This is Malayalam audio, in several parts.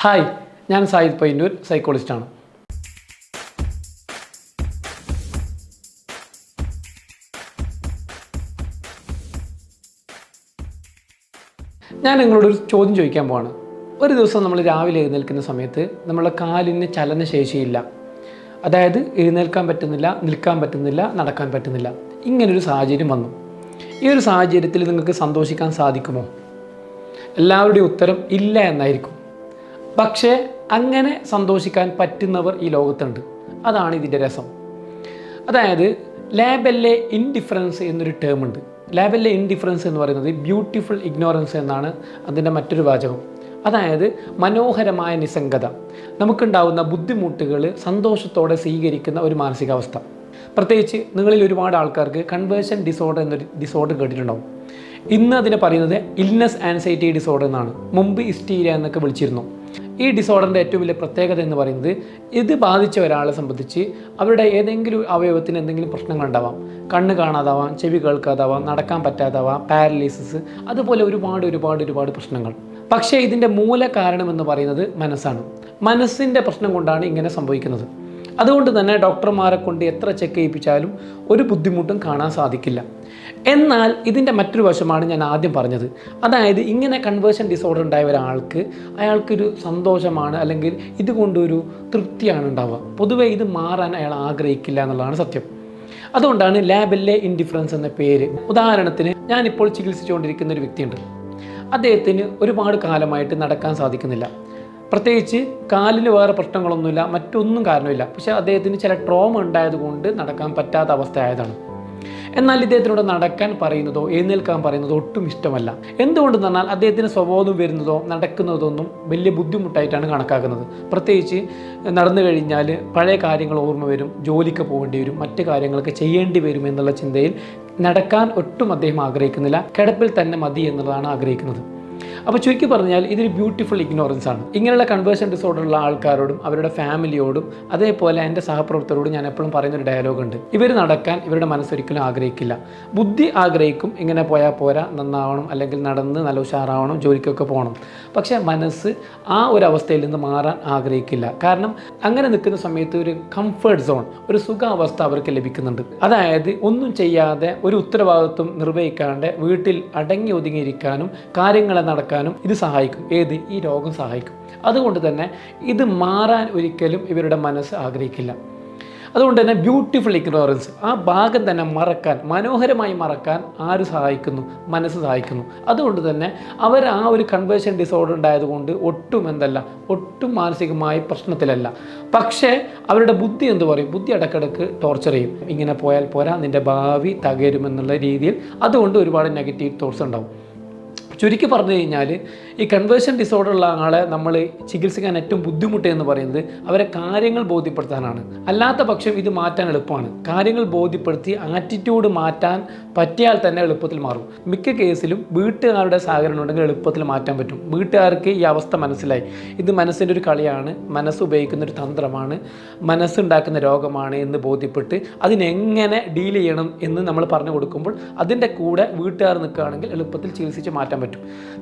ഹായ് ഞാൻ സായിദ് പയ്യന്നൂർ സൈക്കോളജിസ്റ്റാണ് ഞാൻ നിങ്ങളോട് ഒരു ചോദ്യം ചോദിക്കാൻ പോവാണ്. ഒരു ദിവസം നമ്മൾ രാവിലെ എഴുന്നേൽക്കുന്ന സമയത്ത് നമ്മളെ കാലിന് ചലനശേഷിയില്ല. അതായത് എഴുന്നേൽക്കാൻ പറ്റുന്നില്ല നിൽക്കാൻ പറ്റുന്നില്ല നടക്കാൻ പറ്റുന്നില്ല. ഇങ്ങനൊരു സാഹചര്യം വന്നു. ഈ ഒരു സാഹചര്യത്തിൽ നിങ്ങൾക്ക് സന്തോഷിക്കാൻ സാധിക്കുമോ? എല്ലാവരുടെയും ഉത്തരം ഇല്ല എന്നായിരിക്കും. പക്ഷേ അങ്ങനെ സന്തോഷിക്കാൻ പറ്റുന്നവർ ഈ ലോകത്തുണ്ട്. അതാണ് ഇതിന്റെ രസം. അതായത് ലാബെല്ലെ ഇൻഡിഫറൻസ് എന്നൊരു ടേം ഉണ്ട് ലാബെല്ലെ ഇൻഡിഫറൻസ് എന്ന് പറയുന്നത് ബ്യൂട്ടിഫുൾ ഇഗ്നോറൻസ് എന്നാണ് അതിന്റെ മറ്റൊരു വാചകം. അതായത് മനോഹരമായ നിസ്സംഗത. നമുക്കുണ്ടാവുന്ന ബുദ്ധിമുട്ടുകൾ സന്തോഷത്തോടെ സ്വീകരിക്കുന്ന ഒരു മാനസികാവസ്ഥ. പ്രത്യേകിച്ച് നിങ്ങളിൽ ഒരുപാട് ആൾക്കാർക്ക് കൺവേർഷൻ ഡിസോർഡർ എന്നൊരു ഡിസോർഡർ കേട്ടിട്ടുണ്ടാവും. ഇന്ന് അതിനെ പറയുന്നത് ഇൽനെസ് ആൻസൈറ്റി ഡിസോർഡർ എന്നാണ്. മുമ്പ് ഇസ്റ്റീരിയ എന്നൊക്കെ വിളിച്ചിരുന്നു. ഈ ഡിസോർഡറിന്റെ ഏറ്റവും വലിയ പ്രത്യേകത എന്ന് പറയുന്നത് ഇത് ബാധിച്ച ഒരാളെ സംബന്ധിച്ച് അവരുടെ ഏതെങ്കിലും അവയവത്തിന് എന്തെങ്കിലും പ്രശ്നങ്ങൾ ഉണ്ടാവാം. കണ്ണ് കാണാതാവാം ചെവി കേൾക്കാതാവാം നടക്കാൻ പറ്റാതാവാം പാരലൈസിസ് അതുപോലെ ഒരുപാട് ഒരുപാട് ഒരുപാട് പ്രശ്നങ്ങൾ. പക്ഷേ ഇതിന്റെ മൂല കാരണം എന്ന് പറയുന്നത് മനസ്സാണ്. മനസ്സിന്റെ പ്രശ്നം കൊണ്ടാണ് ഇങ്ങനെ സംഭവിക്കുന്നത്. അതുകൊണ്ട് തന്നെ ഡോക്ടർമാരെ കൊണ്ട് എത്ര ചെക്ക് ചെയ്യിപ്പിച്ചാലും ഒരു ബുദ്ധിമുട്ടും കാണാൻ സാധിക്കില്ല. എന്നാൽ ഇതിന്റെ മറ്റൊരു വശമാണ് ഞാൻ ആദ്യം പറഞ്ഞത്. അതായത് ഇങ്ങനെ കൺവേർഷൻ ഡിസോർഡർ ഉണ്ടായ ഒരാൾക്ക് അയാൾക്കൊരു സന്തോഷമാണ് അല്ലെങ്കിൽ ഇതുകൊണ്ടൊരു തൃപ്തിയാണ് ഉണ്ടാവുക. പൊതുവെ ഇത് മാറാൻ അയാൾ ആഗ്രഹിക്കില്ല എന്നുള്ളതാണ് സത്യം. അതുകൊണ്ടാണ് ലാബിലെ ഇൻഡിഫറൻസ് എന്ന പേര്. ഉദാഹരണത്തിന് ഞാനിപ്പോൾ ചികിത്സിച്ചുകൊണ്ടിരിക്കുന്ന ഒരു വ്യക്തിയുണ്ട്. അദ്ദേഹത്തിന് ഒരുപാട് കാലമായിട്ട് നടക്കാൻ സാധിക്കുന്നില്ല. പ്രത്യേകിച്ച് കാലിന് വേറെ പ്രശ്നങ്ങളൊന്നുമില്ല മറ്റൊന്നും കാരണമില്ല. പക്ഷേ അദ്ദേഹത്തിന് ചില ട്രോമ ഉണ്ടായതുകൊണ്ട് നടക്കാൻ പറ്റാത്ത അവസ്ഥയായതാണ് എന്നാൽ ഇദ്ദേഹത്തിനോട് നടക്കാൻ പറയുന്നതോ എഴുന്നേൽക്കാൻ പറയുന്നതോ ഒട്ടും ഇഷ്ടമല്ല. എന്തുകൊണ്ടെന്ന് പറഞ്ഞാൽ അദ്ദേഹത്തിന് സ്വബോധം വരുന്നതോ നടക്കുന്നതൊന്നും വലിയ ബുദ്ധിമുട്ടായിട്ടാണ് കണക്കാക്കുന്നത്. പ്രത്യേകിച്ച് നടന്നു കഴിഞ്ഞാൽ പഴയ കാര്യങ്ങൾ ഓർമ്മ വരും ജോലിക്ക് പോകേണ്ടി വരും മറ്റു കാര്യങ്ങളൊക്കെ ചെയ്യേണ്ടി വരും എന്നുള്ള ചിന്തയിൽ നടക്കാൻ ഒട്ടും അദ്ദേഹം ആഗ്രഹിക്കുന്നില്ല. കിടപ്പിൽ തന്നെ മതി എന്നുള്ളതാണ് ആഗ്രഹിക്കുന്നത്. അപ്പോൾ ചുരുക്കി പറഞ്ഞാൽ ഇതൊരു ബ്യൂട്ടിഫുൾ ഇഗ്നോറൻസ് ആണ്. ഇങ്ങനെയുള്ള കൺവേർഷൻ ഡിസോർഡർ ഉള്ള ആൾക്കാരോടും അവരുടെ ഫാമിലിയോടും അതേപോലെ എന്റെ സഹപ്രവർത്തകരോടും ഞാൻ എപ്പോഴും പറയുന്നൊരു ഡയലോഗ് ഉണ്ട്. ഇവർ നടക്കാൻ ഇവരുടെ മനസ്സൊരിക്കലും ആഗ്രഹിക്കില്ല. ബുദ്ധി ആഗ്രഹിക്കും ഇങ്ങനെ പോയാൽ പോരാ നന്നാവണം അല്ലെങ്കിൽ നടന്ന് നല്ല ഉഷാറാവണം ജോലിക്കൊക്കെ പോകണം. പക്ഷേ മനസ്സ് ആ ഒരു അവസ്ഥയിൽ നിന്ന് മാറാൻ ആഗ്രഹിക്കില്ല. കാരണം അങ്ങനെ നിൽക്കുന്ന സമയത്ത് ഒരു കംഫർട്ട് സോൺ ഒരു സുഖാവസ്ഥ അവർക്ക് ലഭിക്കുന്നുണ്ട്. അതായത് ഒന്നും ചെയ്യാതെ ഒരു ഉത്തരവാദിത്വം നിർവഹിക്കാണ്ട് വീട്ടിൽ അടങ്ങി ഒതുങ്ങിയിരിക്കാനും കാര്യങ്ങളെ നടക്കാനും ഇത് സഹായിക്കും. ഏത്? ഈ രോഗം സഹായിക്കും. അതുകൊണ്ട് തന്നെ ഇത് മാറാൻ ഒരിക്കലും ഇവരുടെ മനസ്സ് ആഗ്രഹിക്കില്ല. അതുകൊണ്ട് തന്നെ ബ്യൂട്ടിഫുൾ ഇഗ്നോറൻസ് ആ ഭാഗം തന്നെ മറക്കാൻ മനോഹരമായി മറക്കാൻ ആര് സഹായിക്കുന്നു? മനസ്സ് സഹായിക്കുന്നു. അതുകൊണ്ട് തന്നെ അവർ ആ ഒരു കൺവേർഷൻ ഡിസോർഡർ ഉണ്ടായതുകൊണ്ട് ഒട്ടും എന്തല്ല ഒട്ടും മാനസികമായി പ്രശ്നത്തിലല്ല. പക്ഷേ അവരുടെ ബുദ്ധി എന്ത് പറയും? ബുദ്ധി ഇടക്കിടക്ക് ടോർച്ചർ ചെയ്യും. ഇങ്ങനെ പോയാൽ പോരാ നിന്റെ ഭാവി തകരുമെന്നുള്ള രീതിയിൽ അതുകൊണ്ട് ഒരുപാട് നെഗറ്റീവ് തോട്ട്സ് ഉണ്ടാവും. ചുരുക്കി പറഞ്ഞു കഴിഞ്ഞാൽ ഈ കൺവേർഷൻ ഡിസോർഡർ ഉള്ള ആളെ നമ്മൾ ചികിത്സിക്കാൻ ഏറ്റവും ബുദ്ധിമുട്ട് എന്ന് പറയുന്നത് അവരെ കാര്യങ്ങൾ ബോധ്യപ്പെടുത്താനാണ്. അല്ലാത്ത പക്ഷം ഇത് മാറ്റാൻ എളുപ്പമാണ്. കാര്യങ്ങൾ ബോധ്യപ്പെടുത്തി ആറ്റിറ്റ്യൂഡ് മാറ്റാൻ പറ്റിയാൽ തന്നെ എളുപ്പത്തിൽ മാറും. മിക്ക കേസിലും വീട്ടുകാരുടെ സഹകരണം ഉണ്ടെങ്കിൽ എളുപ്പത്തിൽ മാറ്റാൻ പറ്റും. വീട്ടുകാർക്ക് ഈ അവസ്ഥ മനസ്സിലായി. ഇത് മനസ്സിന്റെ ഒരു കളിയാണ്. മനസ്സ് ഉപയോഗിക്കുന്ന ഒരു തന്ത്രമാണ്. മനസ്സുണ്ടാക്കുന്ന രോഗമാണ് എന്ന് ബോധ്യപ്പെട്ട് അതിനെങ്ങനെ ഡീൽ ചെയ്യണം എന്ന് നമ്മൾ പറഞ്ഞു കൊടുക്കുമ്പോൾ അതിന്റെ കൂടെ വീട്ടുകാർ നിൽക്കുകയാണെങ്കിൽ എളുപ്പത്തിൽ ചികിത്സിച്ച് മാറ്റാൻ പറ്റും.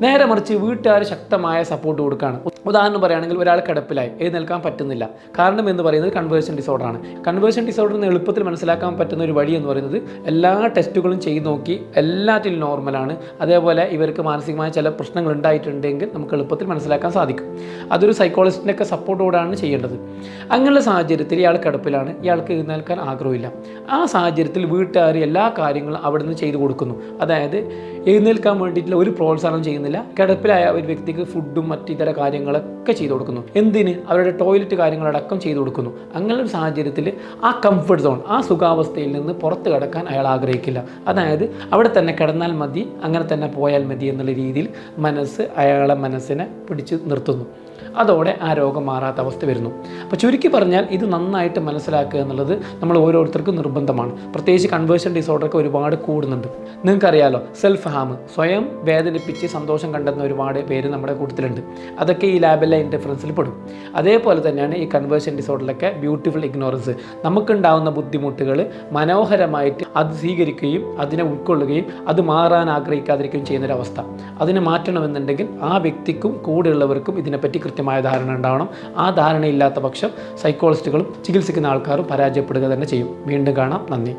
നേരെ മറിച്ച് വീട്ടുകാർ ശക്തമായ സപ്പോർട്ട് കൊടുക്കുകയാണ് ഉദാഹരണം പറയുകയാണെങ്കിൽ ഒരാൾ കിടപ്പിലായി. എഴുന്നേൽക്കാൻ പറ്റുന്നില്ല. കാരണം എന്ന് പറയുന്നത് കൺവേർഷൻ ഡിസോർഡറാണ് കൺവേർഷൻ ഡിസോർഡർ എന്ന് എളുപ്പത്തിൽ മനസ്സിലാക്കാൻ പറ്റുന്ന ഒരു വഴി എന്ന് പറയുന്നത് എല്ലാ ടെസ്റ്റുകളും ചെയ്ത് നോക്കി എല്ലാറ്റിലും നോർമലാണ് അതേപോലെ ഇവർക്ക് മാനസികമായ ചില പ്രശ്നങ്ങൾ ഉണ്ടായിട്ടുണ്ടെങ്കിൽ നമുക്ക് എളുപ്പത്തിൽ മനസ്സിലാക്കാൻ സാധിക്കും. അതൊരു സൈക്കോളജിസ്റ്റിന്റെ ഒക്കെ സപ്പോർട്ടോടാണ് ചെയ്യേണ്ടത്. അങ്ങനെയുള്ള സാഹചര്യത്തിൽ ഇയാൾ കിടപ്പിലാണ്. ഇയാൾക്ക് എഴുന്നേൽക്കാൻ ആഗ്രഹമില്ല. ആ സാഹചര്യത്തിൽ വീട്ടുകാർ എല്ലാ കാര്യങ്ങളും അവിടെ നിന്ന് ചെയ്തു കൊടുക്കുന്നു. അതായത് എഴുന്നേൽക്കാൻ വേണ്ടിയിട്ടുള്ള ഒരു പ്രോത്സാഹനം ചെയ്യുന്നില്ല. കിടപ്പിലായ ഒരു വ്യക്തിക്ക് ഫുഡും മറ്റു ഇതര കാര്യങ്ങളൊക്കെ ചെയ്തു കൊടുക്കുന്നു. എന്തിന്? അവരുടെ ടോയ്ലറ്റ് കാര്യങ്ങളടക്കം ചെയ്തു കൊടുക്കുന്നു. അങ്ങനെ ഒരു സാഹചര്യത്തിൽ ആ കംഫർട്ട് സോൺ ആ സുഖാവസ്ഥയിൽ നിന്ന് പുറത്ത് കിടക്കാൻ അയാൾ ആഗ്രഹിക്കില്ല. അതായത് അവിടെ തന്നെ കിടന്നാൽ മതി അങ്ങനെ തന്നെ പോയാൽ മതി എന്നുള്ള രീതിയിൽ മനസ്സ് അയാളെ മനസ്സിനെ പിടിച്ച് നിർത്തുന്നു. അതോടെ ആ രോഗം മാറാത്ത അവസ്ഥ വരുന്നു. അപ്പോൾ ചുരുക്കി പറഞ്ഞാൽ ഇത് നന്നായിട്ട് മനസ്സിലാക്കുക എന്നുള്ളത് നമ്മൾ ഓരോരുത്തർക്കും നിർബന്ധമാണ്. പ്രത്യേകിച്ച് കൺവേർഷൻ ഡിസോർഡറൊക്കെ ഒരുപാട് കൂടുന്നുണ്ട്. നിങ്ങൾക്കറിയാലോ സെൽഫ് ഹാം സ്വയം വേദനിപ്പിച്ച് സന്തോഷം കണ്ടെത്തുന്ന ഒരുപാട് പേര് നമ്മുടെ കൂട്ടത്തിലുണ്ട്. അതൊക്കെ ഈ ലാബെല്ലാം ഡിഫറൻസിൽ പെടും. അതേപോലെ തന്നെയാണ് ഈ കൺവേർഷൻ ഡിസോർഡറിലൊക്കെ ബ്യൂട്ടിഫുൾ ഇഗ്നോറൻസ് നമുക്കുണ്ടാവുന്ന ബുദ്ധിമുട്ടുകൾ മനോഹരമായിട്ട് അത് സ്വീകരിക്കുകയും അതിനെ ഉൾക്കൊള്ളുകയും അത് മാറാൻ ആഗ്രഹിക്കാതിരിക്കുകയും ചെയ്യുന്നൊരവസ്ഥ. അതിനെ മാറ്റണമെന്നുണ്ടെങ്കിൽ ആ വ്യക്തിക്കും കൂടെയുള്ളവർക്കും ഇതിനെപ്പറ്റി കൃത്യമായ ധാരണ ഉണ്ടാവണം. ആ ധാരണയില്ലാത്ത പക്ഷം സൈക്കോളജിസ്റ്റുകളും ചികിത്സിക്കുന്ന ആൾക്കാരും പരാജയപ്പെടുക തന്നെ ചെയ്യും. വീണ്ടും കാണാം. നന്ദി.